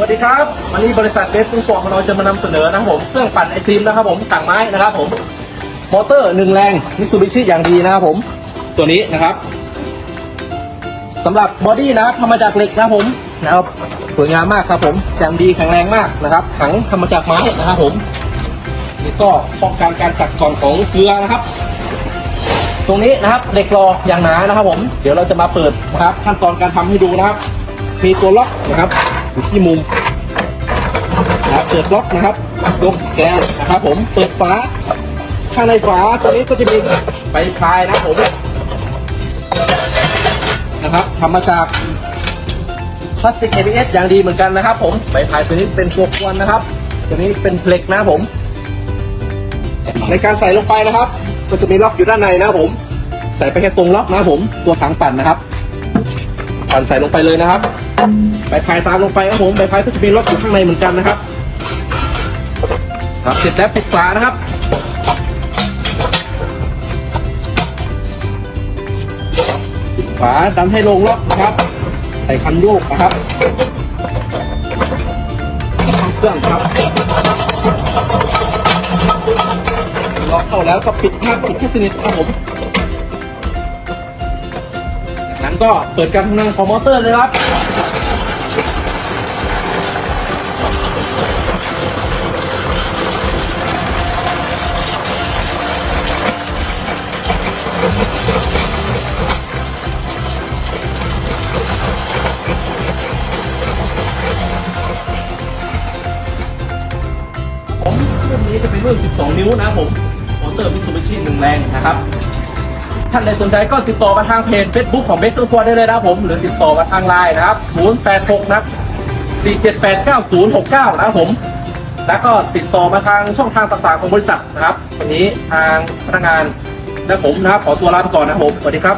วัสดีครับ วันนี้บริษัทเบสฟูฟอร์ของเราจะมานำเสนอนะครับผมเครื่องปั่นไอติมนะครับผมต่างไม้นะครับผมมอเตอร์หนึ่งแรงมิตซูบิชิอย่างดีนะครับผมตัวนี้นะครับสำหรับบอดี้นะครับทำมาจากเหล็กนะครับผมนะครับสวยงามมากครับผมอย่างดีแข็งแรงมากนะครับถังทำมาจากไม้นะครับผมนี่ก็ป้องกันการจัดกร่อนของเกลือนะครับ ตรงนี้นะครับเหล็กรออย่างหนานะครับผม เดี๋ยวเราจะมาเปิดนะครับขั้นตอนการทำให้ดูนะครับ มีตัวล็อกนะครับ อยู่ที่มุมนะครับเปิดล็อกนะครับยกแกนนะครับผมเปิดฝาข้างในฝาตัวนี้ก็จะมีไฟพายนะผมนะครับทำมาจากพลาสติก ABS อย่างดีเหมือนกันนะครับ ผมใบพายตัวนี้เป็นตัวควนนะครับ ตัวนี้เป็นเหล็กนะผม ในการใส่ลงไปนะครับ ก็จะมีล็อกอยู่ด้านในนะผม ใส่ไปแค่ตรงล็อกนะผม ตัวถังปั่นนะครับ ปั่นใส่ลงไปเลยนะครับใบพายตามลงไปครับผมใบพายก็จะมีล็อกอยู่ข้างในเหมือนกันนะครับครับเสร็จแล้วปิดฝานะครับปิดฝาดันให้ลงล็อกนะครับ ใส่คันโยกนะครับเครื่องครับล็อกเข้าแล้วก็ปิดครับปิดให้สนิทครับผม นั้นก็เปิดการทำงานของมอเตอร์เลยครับผมรุ่นนี้จะเป็นรุ่น 12 นิ้วนะผมมอเตอร์มิ t ซูบิชิหนึ่งแรงนะครับ ท่านใดสนใจก็ติดต่อมาทางเพจ Facebook ของเบสต์ฟอร์ได้เลยนะครับผม หรือติดต่อมาทางไลน์นะครับ 086 นะครับ 4789069 นะครับผม แล้วก็ติดต่อมาทางช่องทางต่างๆของบริษัทนะครับ วันนี้ทางพนักงานและผมนะครับขอตัวลาไปก่อนนะครับผม สวัสดีครับ